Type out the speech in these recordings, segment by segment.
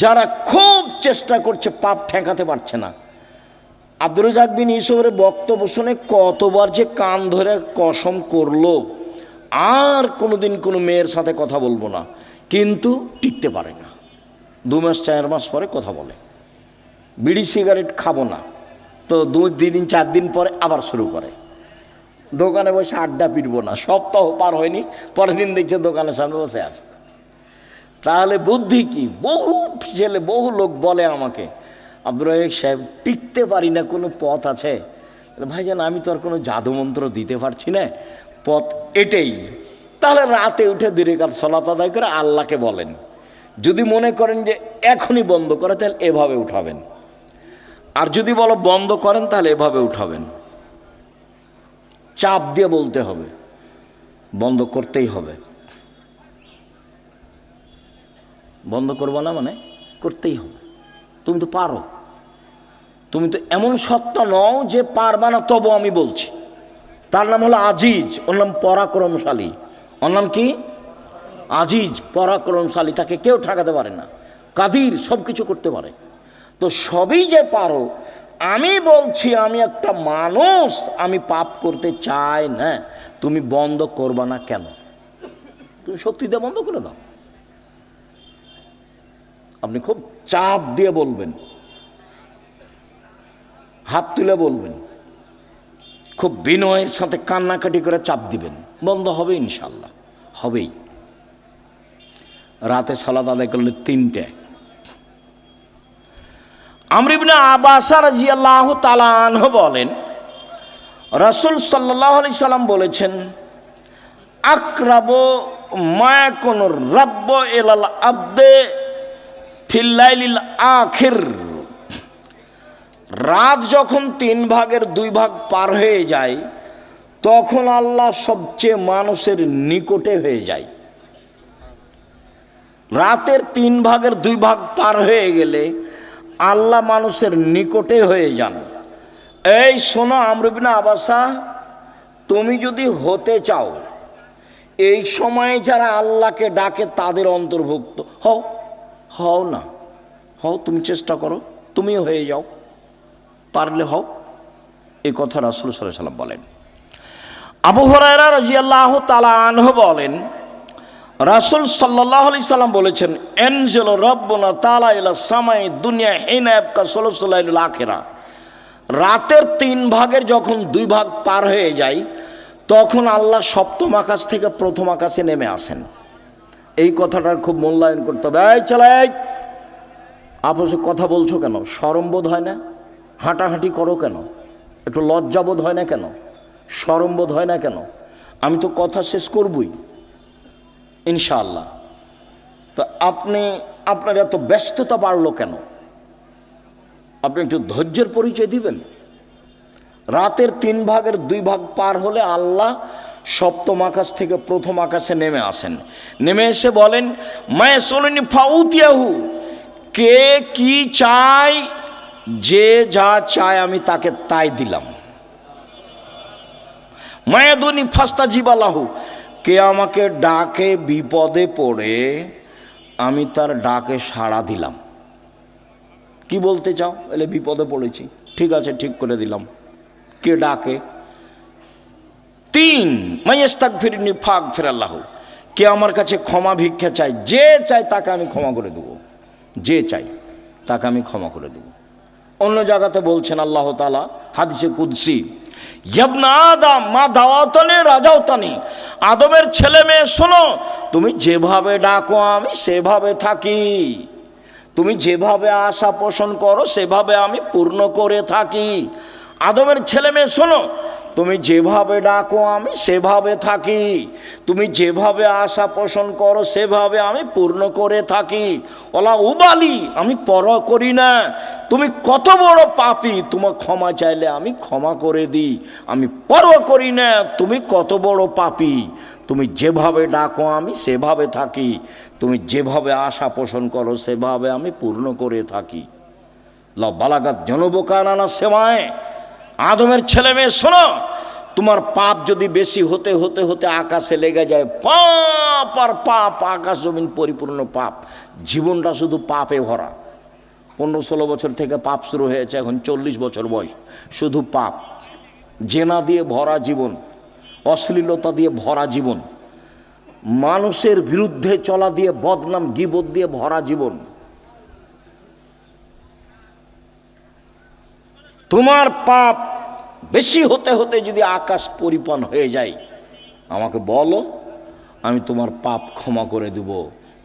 যারা খুব চেষ্টা করছে, পাপ ঠেকাতে পারছে না। আব্দুল রাজাক বিন ইসবের বক্তব্য শুনে কতবার যে কান ধরে কসম করল। আর কোনোদিন কোনো মেয়ের সাথে কথা বলব না, কিন্তু টিকতে পারে না। দু মাস, চার মাস পরে কথা বলে। বিড়ি, সিগারেট খাব না। তো দু দিন, চার দিন পরে আবার শুরু করে। দোকানে বসে আড্ডা পিটবো না। সপ্তাহ পার হয়নি, পরের দিন দেখছে দোকানের সামনে বসে আছে। তাহলে বুদ্ধি কি? বহু ছেলে, বহু লোক বলে আমাকে, আব্দুর রাহিক সাহেব, টিকতে পারি না, কোনো পথ আছে? ভাই ভাইজান আমি তো আর কোনো জাদুমন্ত্র দিতে পারছি না, পথ এটাই। তাহলে রাতে উঠে দূরে কাজ সলাত আদায় করে আল্লাহকে বলেন। যদি মনে করেন যে এখনই বন্ধ করে, তাহলে এভাবে উঠাবেন। আর যদি বলো বন্ধ করেন, তাহলে এভাবে উঠাবেন। চাপ দিয়ে বলতে হবে, বন্ধ করতেই হবে। বন্ধ করব না মানে করতেই হবে। তুমি তো পারো। তুমি তো এমন সত্তা নও যে পারবা না, তবু আমি বলছি। তার নাম হলো আজিজ, ওর নাম পরাক্রমশালী। ওর নাম কি? আজিজ, পরাক্রমশালী, তাকে কেউ ঠেকাতে পারে না। কাদির সব কিছু করতে পারে। তো সবই যে পারো, আমি বলছি, আমি একটা মানুষ, আমি পাপ করতে চাই না। তুমি বন্ধ করবা না কেন? তুমি সত্যি দিয়ে বন্ধ করে দাও। আপনি খুব চাপ দিয়ে বলবেন। হাত তুলে বলবেন। খুব বিনয়ের সাথে কান্নাকাটি করে চাপ দিবেন। বন্ধ হবে ইনশাল্লাহ হবেই। রাতে সালাদ আদায় করলে তিনটে। আমরিবিনা আবাসার জিয়াল্লাহ তালানহ বলেন, রসুল সাল্লাহ আলি সাল্লাম বলেছেন, আক্রাব মায়াকুন রব্ব এলাল আব্দে ফিল্লাইলিল আখির। রাত যখন তিন ভাগের দুই ভাগ পার হয়ে যায়, তখন আল্লাহ সবচেয়ে মানুষের নিকটে হয়ে যায়। রাতের তিন ভাগের দুই ভাগ পার হয়ে গেলে আল্লাহ মানুষের নিকটে হয়ে যান। এই শোনো আমরবিনা আবাসা, তুমি যদি হতে চাও, এই সময়ে যারা আল্লাহকে ডাকে তাদের অন্তর্ভুক্ত হও। হও না। হও, তুমি চেষ্টা করো, তুমিও হয়ে যাও। পারলে হও, এই কথা রাসুল সাল্লাহ সাল্লাম বলেন। আবু হরাইরা রাজিয়াল্লাহ তালা আনহ বলেন, রাসুল সাল্লাহ আলি সাল্লাম বলেছেন, এনজেল রব্বনা তালা ইলা সামাই দুনিয়া হেনা এবকা সোলসুল্লাহ আখেরা। রাতের তিন ভাগের যখন দুই ভাগ পার হয়ে যায়, তখন আল্লাহ সপ্তম আকাশ থেকে প্রথম আকাশে নেমে আসেন। এই কথাটার খুব মূল্যায়ন করতে হবে। চালাই আপসে কথা বলছো কেন? সরম্বোধ হয় না? হাঁটাহাঁটি করো কেন? একটু লজ্জাবোধ হয় না কেন? সরম্বোধ হয় না কেন? আমি তো কথা শেষ করবই। ইনশাআল্লাহ। তো আপনি, আপনার এত ব্যস্ততা বাড়লো কেন? আপনি একটু ধৈর্যের পরিচয় দিবেন? রাতের তিন ভাগের দুই ভাগ পার হলে আল্লাহ সপ্তম আকাশ থেকে প্রথম আকাশে নেমে আসেন। নেমে এসে বলেন, মায়ে সোলেনি ফাউতিয়াহু। কে কি চাই যে যা চায় আমি তাকে তাই দিলাম। মায়াদুনি ফাস্তা জিবালাহু, কে আমাকে ডাকে বিপদে পড়ে, আমি তার ডাকে সাড়া দিলাম। কি বলতে চাও? এলে বিপদে পড়েছি। ঠিক আছে, ঠিক করে দিলাম। কে ডাকে? তিন মাইস্তাক ফিরিনি ফাঁক ফেরাল্লাহ কে আমার কাছে ক্ষমা ভিক্ষা চায়, যে চায় তাকে আমি ক্ষমা করে দেবো। যে চাই, তাকে আমি ক্ষমা করে দেবো। অন্য জায়গাতে বলছেন আল্লাহ তালা হাদিসে কুদ্সি, ইয়াবনা আদম মা দাওয়াতনে, রাজাওতানি। আদমের ছেলে মেয়ে, শোনো, তুমি যেভাবে ডাকো, আমি সেভাবে থাকি। তুমি যেভাবে আশা পোষণ করো, সেভাবে আমি পূর্ণ করে থাকি। আদমের ছেলে মেয়ে, শোনো তুমি যেভাবে ডাকো, আমি সেভাবে থাকি। তুমি যেভাবে আশা পোষণ করো, সেভাবে আমি পূর্ণ করে থাকি। ওলা উবালি, আমি পর করি না। তুমি কত বড় পাপি তোমার ক্ষমা চাইলে আমি ক্ষমা করে দিই। আমি পর করি না, তুমি কত বড় পাপি। তুমি যেভাবে ডাকো, আমি সেভাবে থাকি। তুমি যেভাবে আশা পোষণ করো, সেভাবে আমি পূর্ণ করে থাকি। ল বালাগাত জনবোকানানা সেমায়। আদমের ছেলে মেয়ে, শোনো, তোমার পাপ যদি বেশি হতে হতে হতে আকাশে লেগে যায়, পাপ আর পাপ, আকাশ জমিন পরিপূর্ণ পাপ। জীবনটা শুধু পাপে ভরা। পনেরো ষোলো বছর থেকে পাপ শুরু হয়েছে, এখন চল্লিশ বছর বয়স। শুধু পাপ। জেনা দিয়ে ভরা জীবন, অশ্লীলতা দিয়ে ভরা জীবন, মানুষের বিরুদ্ধে চলা দিয়ে বদনাম গিবত দিয়ে ভরা জীবন। তোমার পাপ বেশি হতে হতে যদি আকাশ পরিপন হয়ে যায়, আমাকে বলো, আমি তোমার পাপ ক্ষমা করে দেব।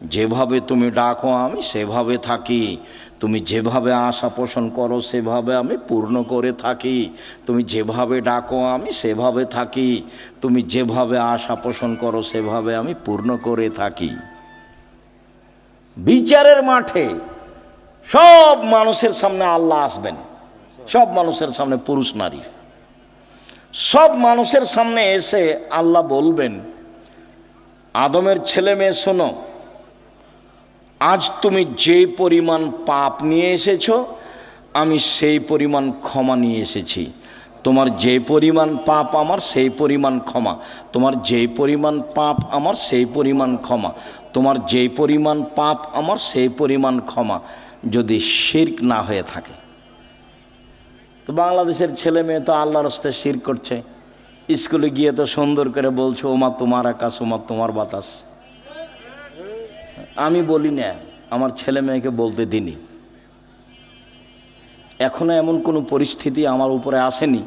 যেভাবে তুমি ডাকো, আমি সেভাবে থাকি। তুমি যেভাবে আশা পোষণ করো, সেভাবে আমি পূর্ণ করে থাকি। তুমি যেভাবে ডাকো, আমি সেভাবে থাকি। তুমি যেভাবে আশা পোষণ করো, সেভাবে আমি পূর্ণ করে থাকি। বিচারের মাঠে সব মানুষের সামনে আল্লাহ আসবেন। সব মানুষের সামনে পুরুষ, নারী। সব মানুষের সামনে এসে আল্লাহ বলবেন, আদমের ছেলে মেয়ে, শোনো, আজ তুমি যে পরিমাণ পাপ নিয়ে এসেছ, আমি সেই পরিমাণ ক্ষমা নিয়ে এসেছি। তোমার যে পরিমাণ পাপ আমার, সেই পরিমাণ ক্ষমা। তোমার যে পরিমাণ পাপ আমার, সেই পরিমাণ ক্ষমা। তোমার যে পরিমাণ পাপ আমার, সেই পরিমাণ ক্ষমা। যদি শির্ক না হয়ে থাকে। তো বাংলাদেশের ছেলে মেয়ে তো আল্লাহ রস্তে শির করছে। স্কুলে গিয়ে তো সুন্দর করে বলছো, ওমা তোমার আকাশ, ওমা তোমার বাতাস। আমি বলি না, আমার ছেলে মেয়েকে বলতে দিনি এখনও এমন কোনো পরিস্থিতি আমার উপরে আসেনি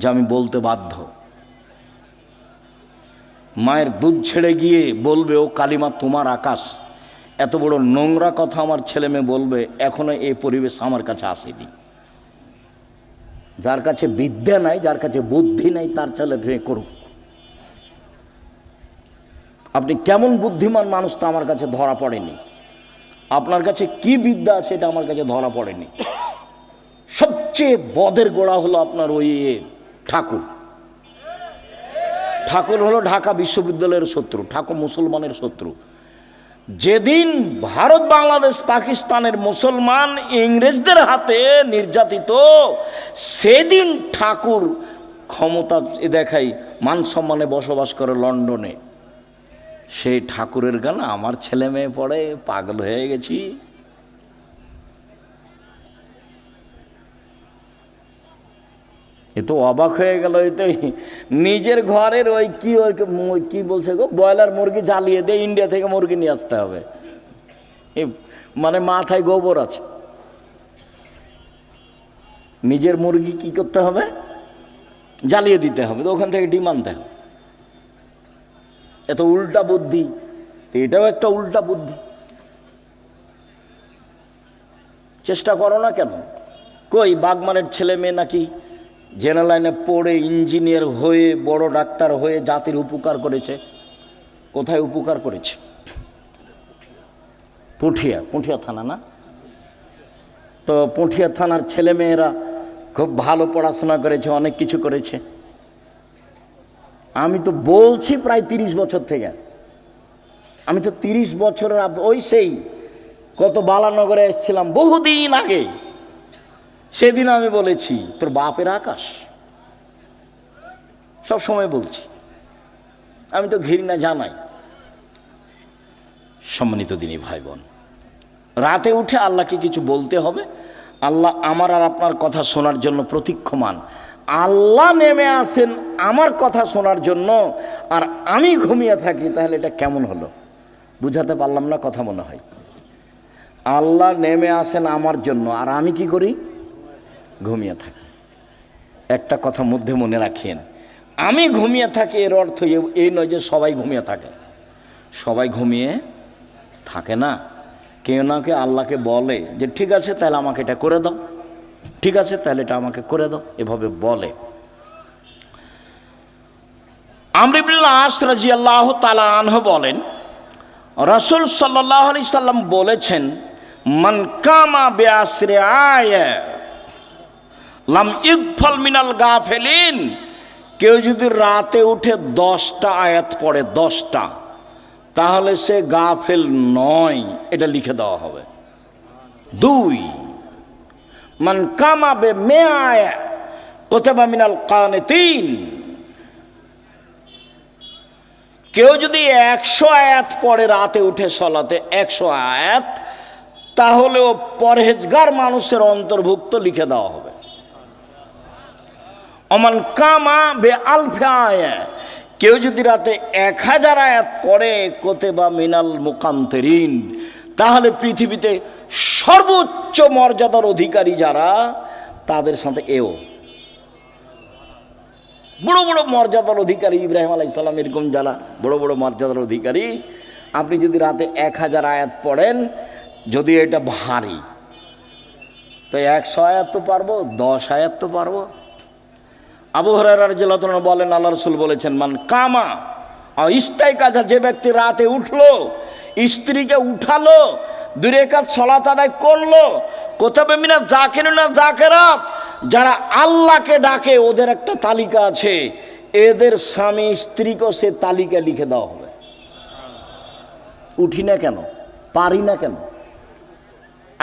যে আমি বলতে বাধ্য। মায়ের দুধ ছেড়ে গিয়ে বলবে, ও কালিমা তোমার আকাশ। এত বড় নোংরা কথা আমার ছেলে মেয়ে বলবে, এখনও এই পরিবেশ আমার কাছে আসেনি। যার কাছে বিদ্যা নাই, যার কাছে বুদ্ধি নাই, তার ছেলে মেয়ে করুক। আপনি কেমন বুদ্ধিমান মানুষ তা আমার কাছে ধরা পড়েনি। আপনার কাছে কি বিদ্যা আছে এটা আমার কাছে ধরা পড়েনি। সবচেয়ে বদের গোড়া হলো আপনার ওই ঠাকুর। ঠাকুর হলো ঢাকা বিশ্ববিদ্যালয়ের শত্রু ঠাকুর মুসলমানের শত্রু। যেদিন ভারত, বাংলাদেশ, পাকিস্তানের মুসলমান ইংরেজদের হাতে নির্যাতিত, সেদিন ঠাকুর ক্ষমতা দেখাই, মান সম্মানে বসবাস করে লন্ডনে। সেই ঠাকুরের গান, আমার ছেলে মেয়ে পড়ে, পাগল হয়ে গেছি। এ তো অবাক হয়ে গেল ওই তো। নিজের ঘরের ওই কি ওই কি বলছে গো? ব্রয়লার মুরগি জ্বালিয়ে দিয়ে ইন্ডিয়া থেকে মুরগি নিয়ে আসতে হবে। মানে মাথায় গোবর আছে। নিজের মুরগি কি করতে হবে? জ্বালিয়ে দিতে হবে। তো ওখান থেকে ডিম আনতে হবে। এত উল্টা বুদ্ধি। তো এটাও একটা উল্টা বুদ্ধি। চেষ্টা করো না কেন? কই বাগমানের ছেলে মেয়ে নাকি জেনারেল লাইনে পড়ে ইঞ্জিনিয়ার হয়ে, বড় ডাক্তার হয়ে জাতির উপকার করেছে। কোথায় উপকার করেছে? পুঠিয়া পুঠিয়া থানা না? তো পুঠিয়া থানার ছেলে মেয়েরা খুব ভালো পড়াশোনা করেছে, অনেক কিছু করেছে। আমি তো বলছি প্রায় তিরিশ বছর থেকে। আমি তো তিরিশ বছরের ওই সেই, কত বালানগরে এসেছিলাম বহুদিন আগে। সেদিন আমি বলেছি, তোর বাপের আকাশ? সব সময় বলছি। আমি তো ঘৃণা জানাই। সম্মানিত দিনী ভাই বোন রাতে উঠে আল্লাহকে কিছু বলতে হবে। আল্লাহ আমার আর আপনার কথা শোনার জন্য প্রতীক্ষমান। আল্লাহ নেমে আসেন আমার কথা শোনার জন্য, আর আমি ঘুমিয়ে থাকি, তাহলে এটা কেমন হলো? বুঝাতে পারলাম না, কথা মনে হয়। আল্লাহ নেমে আসেন আমার জন্য, আর আমি কি করি? ঘুমিয়ে থাকি। একটা কথা মধ্যে মনে রাখেন, আমি ঘুমিয়ে থাকি এর অর্থ এই নয় যে সবাই ঘুমিয়ে থাকে। সবাই ঘুমিয়ে থাকে না। কেউ না কেউ আল্লাহকে বলে যে, ঠিক আছে, তাহলে আমাকে এটা করে দাও। ঠিক আছে, তাহলে এটা আমাকে করে দাও। এভাবে বলে। আমরিবুল্লাহ আল্লাহ আনহ বলেন, রসুল সাল্লাহ আলি সাল্লাম বলেছেন, মান কামা বেআসরে আয়। লাম ইকফল মিনাল গা ফেলিন কেউ যদি রাতে উঠে দশটা আয়াত পড়ে, দশটা, তাহলে সে গা ফেল নয়, এটা লিখে দেওয়া হবে। দুই, মান কামাবে মেয়ায় কোথাবা মিনাল কানে তিন কেউ যদি একশো আয়াত পড়ে রাতে উঠে সলাতে, একশো আয়াত, তাহলেও পরহেজগার মানুষের অন্তর্ভুক্ত লিখে দেওয়া হবে। অমান কামা বে আলফে আয়া কেউ যদি রাতে এক হাজার আয়াত পড়ে কোতে বা মিনাল মুকান্তরিন, তাহলে পৃথিবীতে সর্বোচ্চ মর্যাদার অধিকারী যারা, তাদের সাথে এও। বড় বড় মর্যাদার অধিকারী ইব্রাহিম আলাইসাল্লাম এরকম যারা বড় বড় মর্যাদার অধিকারী, আপনি যদি রাতে এক হাজার আয়াত পড়েন, যদি এটা ভারী, তো একশো আয়াত তো পারব, দশ আয়াত তো পারব। আবু হরার জেলাতন বলেন, আল্লাহ রসুল বলেছেন, মান কামা ইস্তাই কাজা যে ব্যক্তি রাতে উঠল, স্ত্রীকে উঠালো, দূরে কাজ সলাত আদায় করল কোথাও মিনা জাকের না জাকেরাত, যারা আল্লাহকে ডাকে, ওদের একটা তালিকা আছে, এদের স্বামী স্ত্রীকেও সে তালিকা লিখে দেওয়া হবে। উঠি না কেন? পারি না কেন?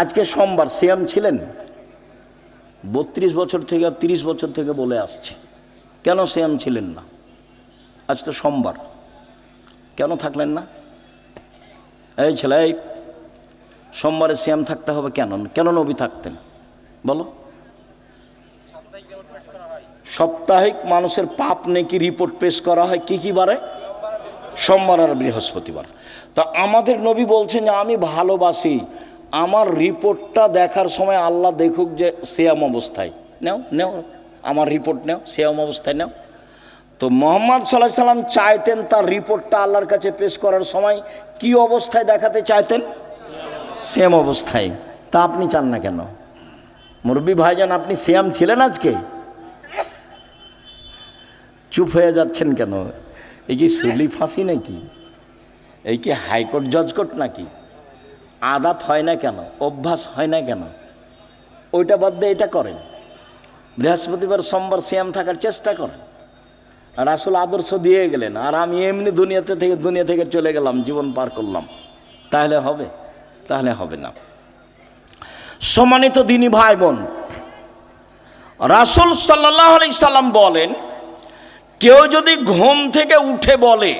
আজকে সোমবার, সিয়াম ছিলেন? বত্রিশ বছর থেকে তিরিশ বছর থেকে বলে আসছি। কেন সিয়াম ছিলেন না? আজ তো সোমবার। কেন থাকলেন না? এই ছেলে, সোমবারে সিয়াম থাকতে হবে কেন? কেন নবী থাকতেন? বলো। সাপ্তাহিক মানুষের পাপ নেকি রিপোর্ট পেশ করা হয় কি কি বারে? সোমবার আর বৃহস্পতিবার। তা আমাদের নবী বলছেন যে, আমি ভালোবাসি। আমার রিপোর্টটা দেখার সময় আল্লাহ দেখুক যে সেয়াম অবস্থায়। নেও নেও, আমার রিপোর্ট নেও, সেয়াম অবস্থায় নেও। তো মোহাম্মদ সাল্লাহ সাল্লাম চাইতেন তার রিপোর্টটা আল্লাহর কাছে পেশ করার সময় কি অবস্থায় দেখাতে চাইতেন? সেম অবস্থায়। তা আপনি চান না কেন? মুরব্বী ভাইজান, আপনি শ্যাম ছিলেন আজকে? চুপ হয়ে যাচ্ছেন কেন? এই কি সুলি ফাঁসি নাকি? এই কি হাইকোর্ট জজকোর্ট নাকি? আদাত হয় না কেন? অভ্যাস হয় না কেন? ওইটা বাদ দিয়ে এটা করেন। বৃহস্পতিবার সোমবার শ্যাম থাকার চেষ্টা করেন। আসলে আদর্শ দিয়ে গেলেন। আর আমি এমনি দুনিয়াতে থেকে, দুনিয়া থেকে চলে গেলাম, জীবন পার করলাম। তাহলে হবে? তাহলে হবে না। সম্মানিত দিনী ভাই বোন রাসুল সাল্লাহ আলি সাল্লাম বলেন, কেউ যদি ঘুম থেকে উঠে বলে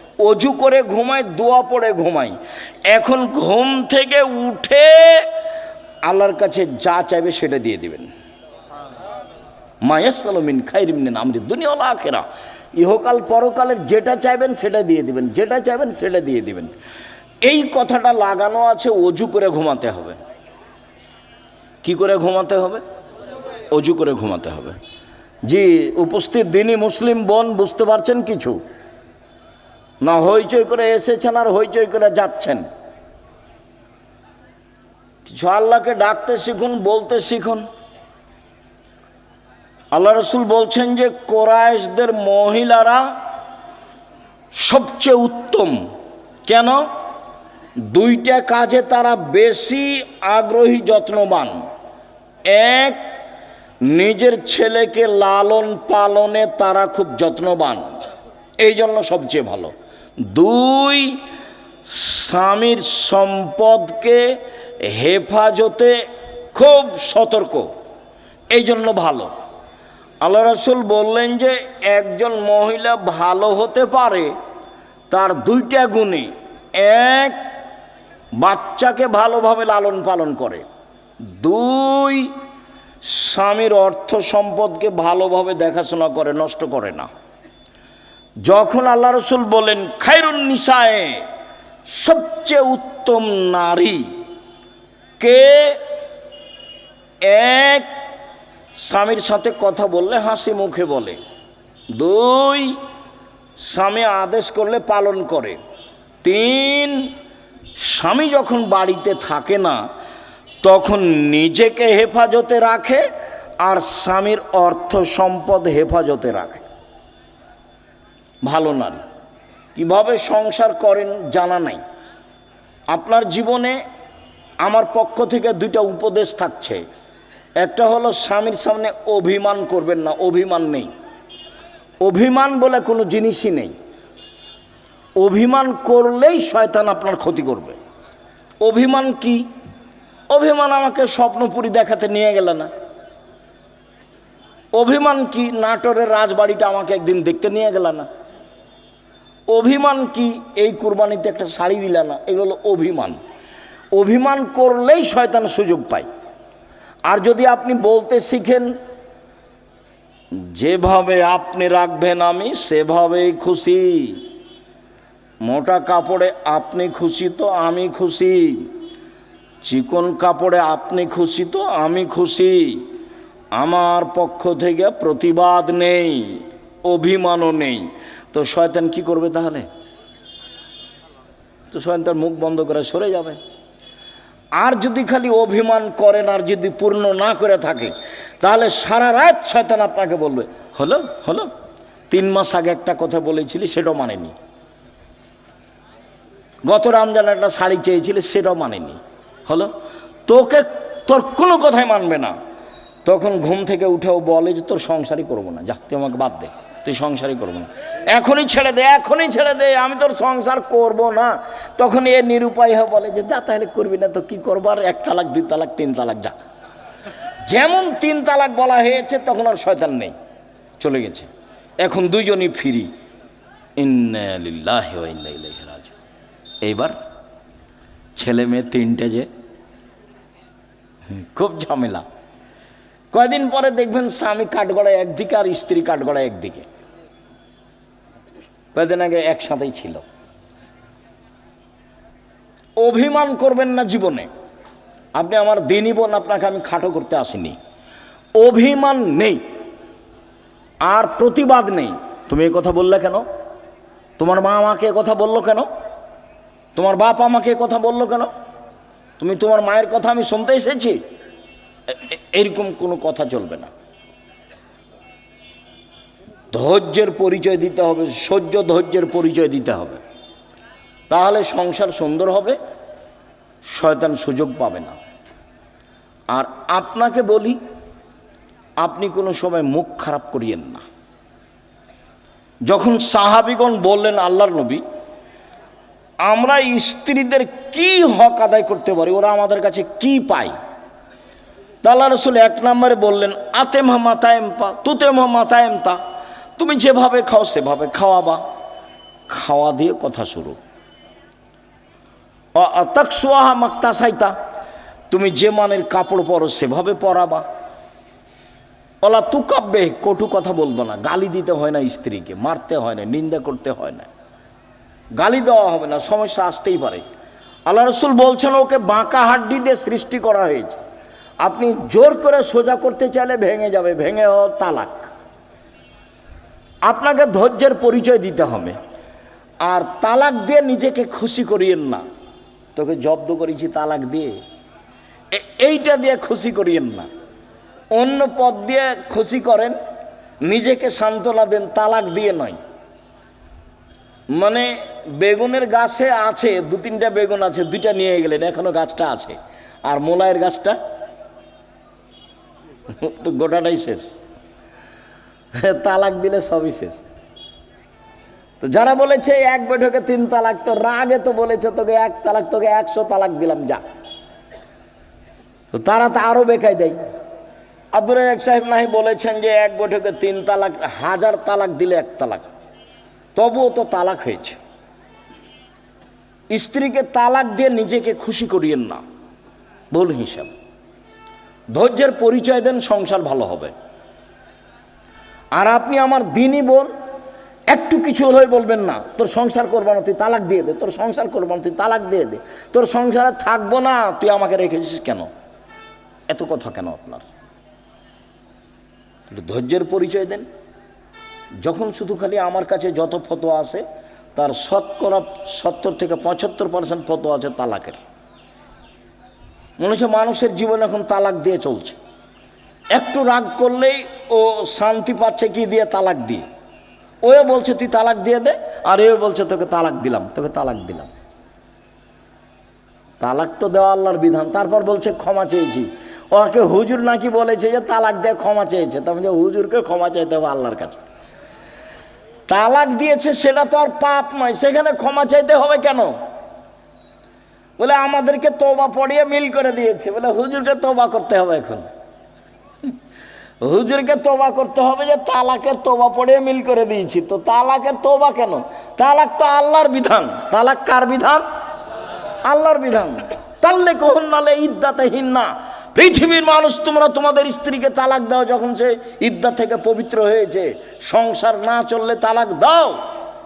অজু করে ঘুমায় দোয়া পড়ে ঘুমায় এখন ঘুম থেকে উঠে আল্লাহর কাছে যা চাইবে সেটা দিয়ে দিবেন। মায়াসমিন খাইরিমিন আমরি দুনিয়া আখেরা। ইহকাল পরকালের যেটা চাইবেন সেটা দিয়ে দিবেন, যেটা চাইবেন সেটা দিয়ে দিবেন। এই কথাটা লাগানো আছে, অজু করে ঘুমাতে হবে। কি করে ঘুমাতে হবে? অজু করে ঘুমাতে হবে। জি, উপস্থিত দিনই মুসলিম বোন, বুঝতে পারছেন কিছু? না হইচই করে এসেছেন আর হইচই করে যাচ্ছেন। কিছু আল্লাহকে ডাকতে শিখুন, বলতে শিখুন। আল্লাহ রসুল বলছেন যে কোরআশদের মহিলারা সবচেয়ে উত্তম। কেন? দুইটা কাজে তারা বেশি আগ্রহী, যত্নবান। এক, নিজের ছেলেকে লালন পালনে তারা খুব যত্নবান। এই জন্য সবচেয়ে ভালো। দুই স্বামীর সম্পদকে হেফাজতে খুব সতর্ক। এই জন্য ভালো। আল্লাহ রসুল বললেন যে, একজন মহিলা ভালো হতে পারে, তার দুইটা গুণে এক, বাচ্চাকে ভালোভাবে লালন পালন করে। দুই, স্বামীর অর্থ সম্পদকে ভালোভাবে দেখাশোনা করে, নষ্ট করে না। যখন আল্লাহ রসুল বলেন খাইরুন নিসায়ে সবচেয়ে উত্তম নারী, কে? এক, স্বামীর সাথে কথা বললে হাসি মুখে বলে। দুই, স্বামী আদেশ করলে পালন করে। তিন, স্বামী যখন বাড়িতে থাকে না, তখন নিজেকে হেফাজতে রাখে আর স্বামীর অর্থ সম্পদ হেফাজতে রাখে। ভালো নারী। কীভাবে সংসার করেন জানা নাই। আপনার জীবনে আমার পক্ষ থেকে দুইটা উপদেশ থাকছে। একটা হলো স্বামীর সামনে অভিমান করবেন না, অভিমান নেই। অভিমান বলে কোনো জিনিসই নেই। অভিমান করলেই শয়তান আপনার ক্ষতি করবে। অভিমান কি? অভিমান আমাকে স্বপ্নপুরি দেখাতে নিয়ে গেল না। অভিমান কি? নাটোরের রাজবাড়িটা আমাকে একদিন দেখতে নিয়ে গেল না। অভিমান কি? এই কুরবানিতে একটা শাড়ি দিল না, এগুলো হলো অভিমান। অভিমান করলেই শয়তান সুযোগ পায়। আর যদি আপনি বলতে শিখেন, যেভাবে আপনি রাখবেন আমি, সেভাবেই খুশি। মোটা কাপড়ে আপনি খুশি তো আমি খুশি। চিকন কাপড়ে আপনি খুশি তো আমি খুশি। আমার পক্ষ থেকে প্রতিবাদ নেই, অভিমানও নেই। তো শয়তান কি করবে তাহলে? তো শয়তান তার মুখ বন্ধ করে সরে যাবে। আর যদি খালি অভিমান করেন, আর যদি পূর্ণ না করে থাকে, তাহলে সারা রাত শয়তান আপনাকে বলবে, হলো হলো। তিন মাস আগে একটা কথা বলেছিলি, সেটাও মানেনি। গত রমজান একটা শাড়ি চেয়েছিলি, সেটাও মানেনি। হলো, তোকে তোর কোনো কথাই মানবে না। তখন ঘুম থেকে উঠেও বলে যে, তোর সংসারই করব না, যা, তুই আমাকে বাদ দে। তুই সংসারই করব না। এখনই ছেড়ে দে, এখনই ছেড়ে দে, আমি তোর সংসার করব না। তখন এ নিরুপায় বলে যে, যা তাহলে করবি না তো কি করব? আর এক তালাক, দুই তালাক, তিন তালাক, যা। যেমন তিন তালাক বলা হয়েছে, তখন আর শয়তান নেই। চলে গেছে। এখন দুইজনই ফিরি। এইবার ছেলে মেয়ে তিনটে যে খুব ঝামেলা। কয়দিন পরে দেখবেন স্বামী কাঠগড়ায় একদিকে আর স্ত্রী কাঠগড়ায় একদিকে। কয়দিন আগে একসাথেই ছিল। অভিমান করবেন না জীবনে। আপনি আমার দিনই বোন, আপনাকে আমি খাটো করতে আসিনি। অভিমান নেই। আর প্রতিবাদ নেই। তুমি এই কথা বললে কেন? তোমার মা আমাকে কথা বলল কেন? তোমার বাপ আমাকে কথা বলল কেন? তুমি তোমার মায়ের কথা আমি শুনতে এসেছি? এরকম কোনো কথা চলবে না। ধৈর্যের পরিচয় দিতে হবে, সহ্য ধৈর্যের পরিচয় দিতে হবে। তাহলে সংসার সুন্দর হবে, শয়তান সুযোগ পাবে না। আর আপনাকে বলি, আপনি কোনো সময় মুখ খারাপ করিয়েন না। যখন সাহাবিগণ বললেন আল্লাহর নবী, আমরা স্ত্রীদের কি হক আদায় করতে পারি? ওরা আমাদের কাছে কি পায়? আল্লাহ রসুল এক নম্বরে বললেন আতেমা মাতায়েম পা তুতেমা মাতায়েম তা। তুমি যেভাবে খাও, সেভাবে খাওয়াবা। খাওয়া দিয়ে কথা শুরু তকসুয়াহা মাক্তা সাইতা তুমি যে মানের কাপড় পরো, সেভাবে পরাবা। ওলা তু কাব্যে কটু কথা বলব না। গালি দিতে হয় না স্ত্রীকে, মারতে হয় না, নিন্দা করতে হয় না। গালি দেওয়া হবে না, সমস্যা আসতেই পারে। আল্লাহ রসুল বলছেন, ওকে বাঁকা হাড্ডি দিয়ে সৃষ্টি করা হয়েছে। আপনি জোর করে সোজা করতে চাইলে ভেঙে যাবে, ভেঙে তালাক। আপনাকে ধৈর্যের পরিচয় দিতে হবে। আর তালাক দিয়ে নিজেকে খুশি করিয়েন না। তোকে জব্দ করেছি তালাক দিয়ে। এইটা দিয়ে খুশি করিয়েন না। অন্য পথ দিয়ে খুশি করেন, নিজেকে সান্ত্বনা দেন, তালাক দিয়ে নয়। মানে বেগুনের গাছে আছে দু তিনটা বেগুন আছে, দুইটা নিয়ে গেলেন, এখনও গাছটা আছে। আর মোলায়ের গাছটা তো গোটাটাই শেষ। তালাক দিলে সবই শেষ। তো যারা বলেছে এক বৈঠকে তিন তালাক, তো রাগে তো বলেছে, তোকে এক তালাক, তোকে একশো তালাক দিলাম, যা। তো তারা তো আরও বেকায় দেয় আব্দুর এক সাহেব নাহি বলেছেন যে এক বৈঠকে তিন তালাক, হাজার তালাক দিলে এক তালাক। তবুও তো তালাক হয়েছে। স্ত্রীকে তালাক দিয়ে নিজেকে খুশি করিয়েন না। ভুল হিসাব। ধৈর্যের পরিচয় দেন, সংসার ভালো হবে। আর আপনি আমার দিনই বোন একটু কিছু হলেই বলবেন না, তোর সংসার করব না, তুই তালাক দিয়ে দে, তোর সংসার করব না, তুই তালাক দিয়ে দে, তোর সংসারে থাকব না, তুই আমাকে রেখেছিস কেন? এত কথা কেন আপনার? ধৈর্যের পরিচয় দেন। যখন শুধু খালি আমার কাছে যত ফটো আসে তার শতকরা সত্তর থেকে পঁচাত্তর পার্সেন্ট ফটো আছে তালাকের। মনে হচ্ছে মানুষের জীবন এখন তালাক দিয়ে চলছে। একটু রাগ করলেই ও শান্তি পাচ্ছে কি দিয়ে? তালাক দিয়ে। ওয়ে বলছে, তুই তালাক দিয়ে দে। আর এও বলছে, তোকে তালাক দিলাম, তোকে তালাক দিলাম। তালাক তো দেওয়া আল্লাহর বিধান। তারপর বলছে, ক্ষমা চেয়েছি। ওকে হুজুর নাকি বলেছে যে, তালাক দিয়ে ক্ষমা চেয়েছে। তার মানে হুজুরকে ক্ষমা চাইতে হবে আল্লাহর কাছে। তালাক দিয়েছে, সেটা তো আর পাপ নয়। সেখানে ক্ষমা চাইতে হবে কেন? বলে, আমাদেরকে তোবা পড়িয়ে মিল করে দিয়েছে। বলে, হুজুরকে তোবা করতে হবে এখন। হুজুরকে তোবা করতে হবে যে, তালাকের তোবা পড়িয়ে মিল করে দিয়েছি। তো তালাকের তোবা কেন? তালাক তো আল্লাহর বিধান। তালাক কার বিধান? আল্লাহর বিধান। তাল্লে কহন নালে ইদ্দাতে হিন্না পৃথিবীর মানুষ, তোমরা তোমাদের স্ত্রীকে তালাক দাও যখন সে ইদ্দা থেকে পবিত্র হয়েছে। সংসার না চললে তালাক দাও।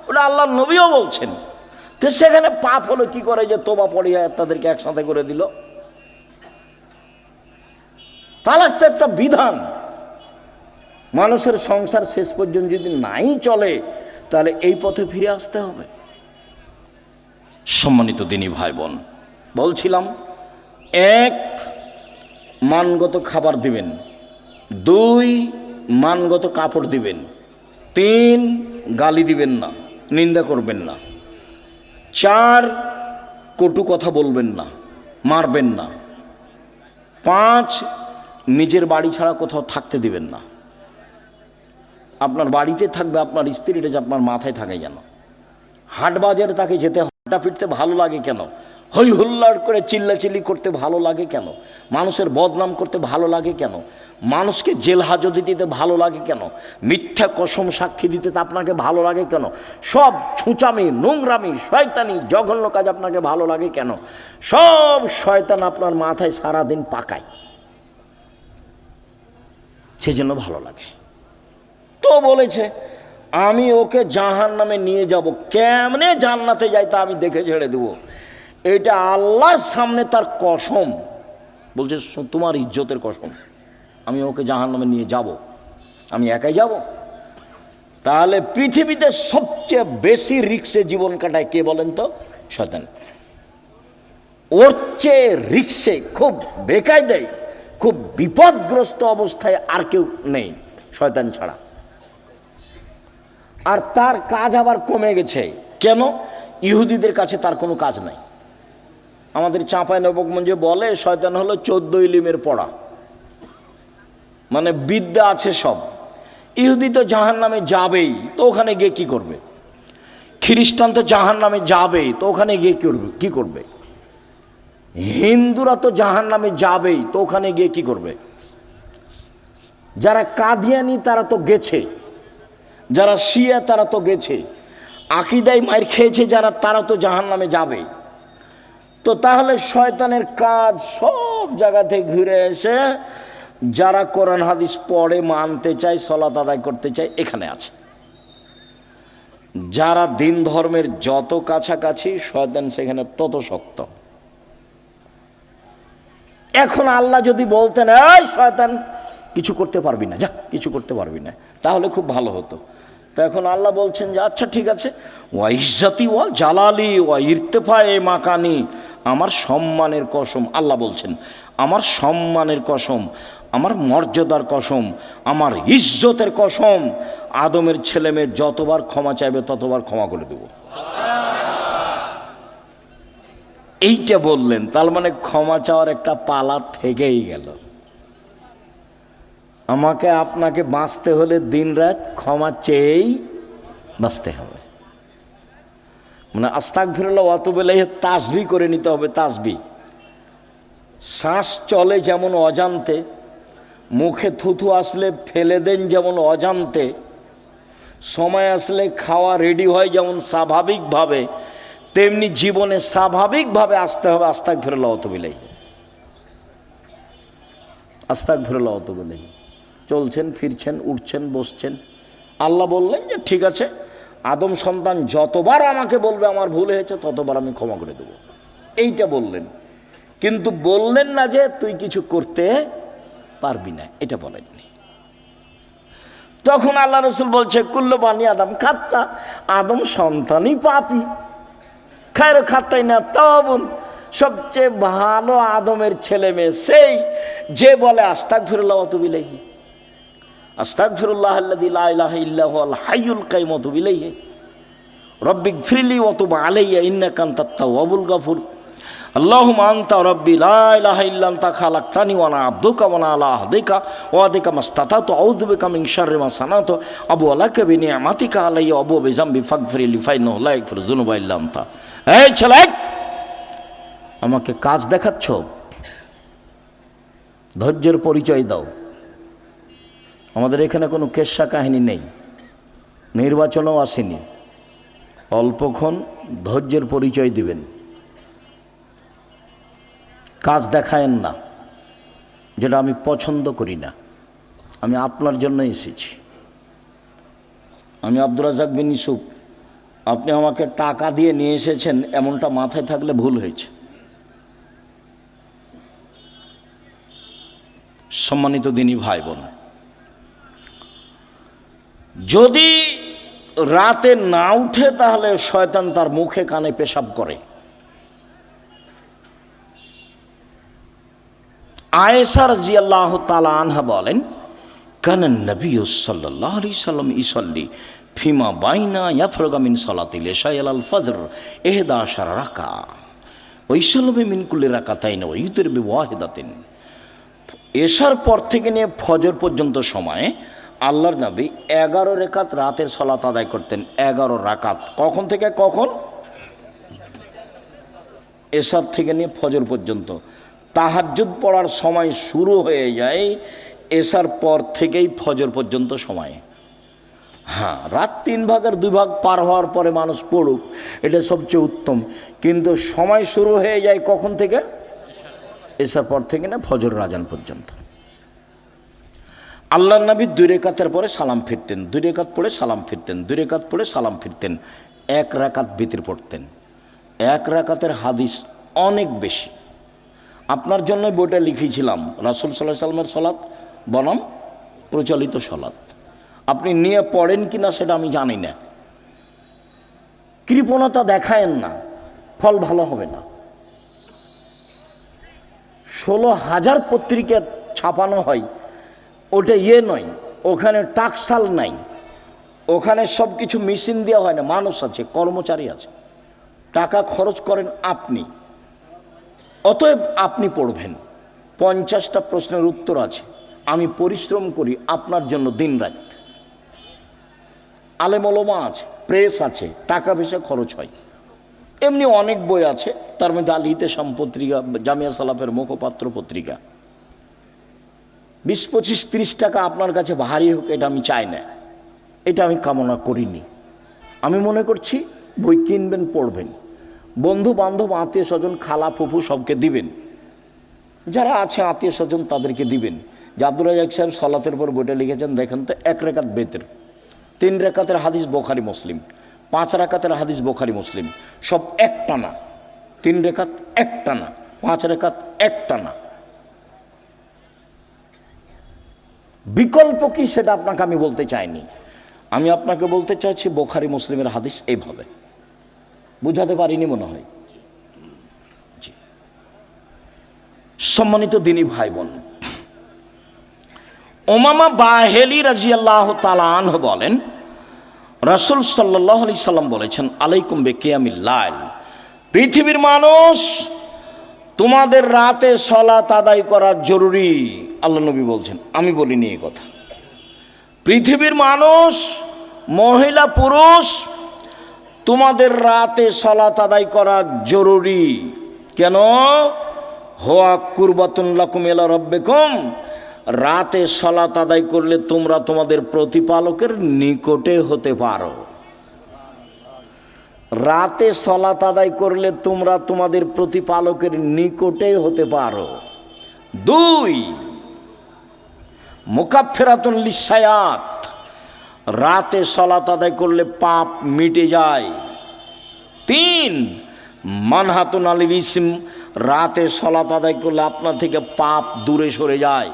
ওটা আল্লাহর নবীও বলছেন। তো সেখানে পাপ হলো, কি করে যে তোবা পড়িয়া তাদেরকে একসাথে করে দিল? তালাক তো একটা বিধান। মানুষের সংসার শেষ পর্যন্ত যদি নাই চলে, তাহলে এই পথে ফিরে আসতে হবে। সম্মানিত দিনী ভাই বোন বলছিলাম, এক, মানগত খাবার দিবেন। দুই, মানগত কাপড় দিবেন। তিন, গালি দিবেন না, নিন্দা করবেন না। চার কটু কথা বলবেন না, মারবেন না। পাঁচ, নিজের বাড়ি ছাড়া কোথাও থাকতে দিবেন না। আপনার বাড়িতে থাকবে, আপনার স্ত্রীটা যে আপনার মাথায় থাকে যেন। হাট বাজারে তাকে যেতে হাঁটা ফিরতে ভালো লাগে কেন? হই হুল্লাড় করে, চিল্লাচিল্লি করতে ভালো লাগে কেন? মানুষের বদনাম করতে ভালো লাগে কেন? মানুষকে জেল হাজতে দিতে ভালো লাগে কেন? মিথ্যা কসম সাক্ষী দিতে তা আপনাকে ভালো লাগে কেন? সব ছুঁচামি, নোংরামি, শয়তানি, জঘন্য কাজ আপনাকে ভালো লাগে কেন? সব শয়তান আপনার মাথায় সারাদিন পাকায়। সেজন্য ভালো লাগে। তো বলেছে, আমি ওকে জাহান নামে নিয়ে যাব। কেমনে জান্নাতে যাই তা আমি দেখে ছেড়ে দেবো। এটা আল্লাহর সামনে তার কসম। বলছে তোমার ইজ্জতের কসম। আমি ওকে জাহান নামে নিয়ে যাব। আমি একাই যাব। তাহলে পৃথিবীতে সবচেয়ে বেশি রিক্সে জীবন কাটায় কে বলেন তো? শয়তান ওর চেয়ে রিক্সে খুব বেকায়দায়, খুব বিপদগ্রস্ত অবস্থায় আর কেউ নেই, শয়তান ছাড়া। আর তার কাজ আবার কমে গেছে। কেন? ইহুদিদের কাছে তার কোনো কাজ নাই। আমাদের চাঁপাই নবকমঞ্জে বলে, শয়তান হলো চোদ্দ ইলিমের পড়া। মানে বিদ্যা আছে সব। ইহুদি তো জাহান নামে যাবেই, তো ওখানে গিয়ে কি করবে? খ্রিস্টান তো জাহান নামে যাবেই, তো ওখানে গিয়ে করবে? কি করবে? হিন্দুরা তো জাহান নামে যাবেই, তো ওখানে গিয়ে কি করবে? যারা কাদিয়ানি, তারা তো গেছে। যারা শিয়া, তারা তো গেছে। আকিদাই মায়ের খেয়েছে যারা, তারা তো জাহান নামে যাবে তো তাহলে শয়তানের কাজ সব জায়গা থেকে ঘুরে এসে যারা কোরআন হাদিস পড়ে মানতে চায় সলাত আদায় করতে চায়, এখানে আছে। যারা দিন ধর্মের যত কাছাকাছি, শয়তান সেখানে তত শক্ত। এখন আল্লাহ যদি বলতেন, এই শয়তান, কিছু করতে পারবি না, যা, কিছু করতে পারবি না। তাহলে খুব ভালো হতো। তো এখন আল্লাহ বলছেন যে আচ্ছা ঠিক আছে। ওয়া ইজ্জাতি ওয়া জালালি ওয়া ইরতেফা এ মাকানি। আমার সম্মানের কসম, আল্লাহ বলছেন, আমার সম্মানের কসম আমার মর্যাদার কসম, আমার ইজ্জতের কসম, আদমের ছেলে মেয়ে যতবার ক্ষমা চাইবে ততবার ক্ষমা করে দেবো। এইটা বললেন, তার মানে ক্ষমা চাওয়ার একটা পালা থেকেই গেল। আমাকে আপনাকে বাঁচতে হলে দিন রাত ক্ষমা চেয়েই বাঁচতে হবে। মানে আস্তাক ফিরল অত বেলে তাসবি করে নিতে হবে, তাসবি। শ্বাস চলে যেমন অজান্তে মুখে থুথু আসলে ফেলে দেন যেমন অজান্তে, সময় আসলে খাওয়া রেডি হয় যেমন স্বাভাবিকভাবে, তেমনি জীবনে স্বাভাবিকভাবে আসতে হবে আস্তাক ফিরল অত বেলেই আস্তাক ফিরল অত বেলেই চলছেন, ফিরছেন, উঠছেন, বসছেন। আল্লাহ বললেন যে, ঠিক আছে, আদম সন্তান যতবার আমাকে বলবে আমার ভুল হয়েছে, ততবার আমি ক্ষমা করে দেব। এইটা বললেন। কিন্তু বললেন না যে, তুই কিছু করতে পারবি না, এটা বলেননি। তখন আল্লাহ রসুল বলছে, কুল্ল বানি আদম খাত্তা, আদম সন্তানই পাপি। খায়ের খাত্তাই না তবন সবচেয়ে ভালো আদমের ছেলে মেয়ে সেই, যে বলে আস্তাক ফিরুল্লাহ অতুবিলাহি আস্তাক ফিরুল্লাহ হাইউল কাইম অতুবিলাহি রব্বিক ফিরলি অতুব আলাইয়া ইন্না কান্তাত্তা ওয়াবুল গাফুর। আল্লাহ মান্তা রব্বি লাহাইল্লান্তা খালাক্তানি ওয়ানা আব্দুকা ওয়ানা আল্লাহ দিকা ওয়াদিকা মাস্তাতা তো আউদ্দিকা মিংসারে মা সানাত, আবু আলাকে বিনি আমাতিকা আলাই অবু বেজাম্বি ফাগফিরি লিফাই নহলাই ফির জুনুবাইল্লান্তা এই ছেলে, আমাকে কাজ দেখাচ্ছ? ধৈর্যের পরিচয় দাও। আমাদের এখানে কোনো কেশা কাহিনী নেই। নির্বাচনও আসেনি। অল্পক্ষণ ধৈর্যের পরিচয় দিবেন। কাজ দেখায়েন না, যেটা আমি পছন্দ করি না। আমি আপনার জন্য এসেছি। আমি আব্দুর রাজাক বিন ইসুফ আপনি আমাকে টাকা দিয়ে নিয়ে এসেছেন, এমনটা মাথায় থাকলে ভুল হয়েছে। সম্মানিত দিনী ভাই বোন যদি রাতে না উঠে তাহলে শয়তান তার মুখে কানে পেশাব করে। আয়েসার জিয়াল্লাহ তালা আনহা বলেন কানান নবী সাল্লাহ আলি সাল্লাম ইসল্লি ফিমা বাইনা ইয়াফরগামিন সালাতিল এশায়াল আল ফজর এহেদা আশার রাকা ওইসলমে মিনকুল্লি রাকা তাই না ইউতের বিবাহেদাতেন এশার পর থেকে নিয়ে ফজর পর্যন্ত সময়ে আল্লাহর নবী এগারো রেখাত রাতের সলাত আদায় করতেন, এগারো রাকাত। কখন থেকে কখন? এশার থেকে নিয়ে ফজর পর্যন্ত। তাহাজ্জুদ পড়ার সময় শুরু হয়ে যায়, এসার পর থেকেই ফজর পর্যন্ত সময়। হ্যাঁ রাত তিন ভাগের দুই ভাগ পার হওয়ার পরে মানুষ পড়ুক, এটা সবচেয়ে উত্তম। কিন্তু সময় শুরু হয়ে যায় কখন থেকে? এসার পর থেকে না ফজর রাজান পর্যন্ত। আল্লাহ নবী দুই রেখাতের পরে সালাম ফিরতেন, দুই রেখাত পড়ে সালাম ফিরতেন, দুই রেখাত পড়ে সালাম ফিরতেন, এক রাকাত বিতির পড়তেন। এক রাকাতের হাদিস অনেক বেশি। আপনার জন্য বইটা লিখেছিলাম। রাসুল সাল্লাহ সাল্লামের সলাৎ বনাম প্রচলিত সলাৎ। আপনি নিয়ে পড়েন কি না সেটা আমি জানি না। কৃপণতা দেখায়েন না, ফল ভালো হবে না। ষোলো হাজার পত্রিকা ছাপানো হয়, ওটা ইয়ে নয়, ওখানে টাকসাল নাই। ওখানে সব কিছু মেশিন দেওয়া হয় না, মানুষ আছে, কর্মচারী আছে। টাকা খরচ করেন আপনি। অতএব আপনি পড়বেন। পঞ্চাশটা প্রশ্নের উত্তর আছে। আমি পরিশ্রম করি আপনার জন্য দিন রাত আলেমলমা আছে, প্রেস আছে, টাকা পয়সা খরচ হয়। এমনি অনেক বই আছে, তার মধ্যে আলিতে সাম পত্রিকা জামিয়া সালাফের মুখপাত্র পত্রিকা। বিশ, পঁচিশ, তিরিশ টাকা আপনার কাছে ভারী হোক, এটা আমি চাই না। এটা আমি কামনা করিনি। আমি মনে করছি বই কিনবেন, পড়বেন। বন্ধু বান্ধব আত্মীয় স্বজন খালা, ফুফু সবকে দিবেন। যারা আছে আত্মীয় স্বজন তাদেরকে দিবেন। যে আব্দুল রাজাক সাহেব সলাতের পর বইটা লিখেছেন, দেখেন তো, এক রেখাত বেতের, তিন রেখাতের হাদিস বোখারি মুসলিম, পাঁচ রেখাতের হাদিস বোখারি মুসলিম, সব একটানা তিন রেখাত একটানা পাঁচ রেখাত একটানা বিকল্প কি সেটা আপনাকে আমি বলতে চাইনি। আমি আপনাকে বলতে চাইছি বোখারি মুসলিমের হাদিস এইভাবে। বুঝাতে পারিনি মনে হয়। সম্মানিত দিনী ভাই বোন ওমামা বাহেলি রাজিয়াল্লাহ তালান বলেন, রসুল সাল্লাহ আলি সাল্লাম বলেছেন, আলাইকুম বেকিয়ামিল্লাল পৃথিবীর মানুষ, তোমাদের রাতে সলাত আদায় করা জরুরি, আল্লাহ নবী বলছেন। আমি বলিনি এই কথা। পৃথিবীর মানুষ, মহিলা পুরুষ তোমাদের রাতে সলাত আদায় করা জরুরি। কেন? হোয়া কুরবাতুন লাকুম এলা রব্বেকুম। রাতে সলাত আদায় করলে তোমরা তোমাদের প্রতিপালকের নিকটে হতে পারো। রাতে সলাত আদায় করলে তোমরা তোমাদের প্রতিপালকের নিকটে হতে পারো। দুই মোকাফেরাতুন লিসায়াত রাতে সলাত আদায় করলে পাপ মিটে যায়। তিন, মানহাতুন আলী ইসম, রাতে সলাত আদায় করলে আপনার থেকে পাপ দূরে সরে যায়।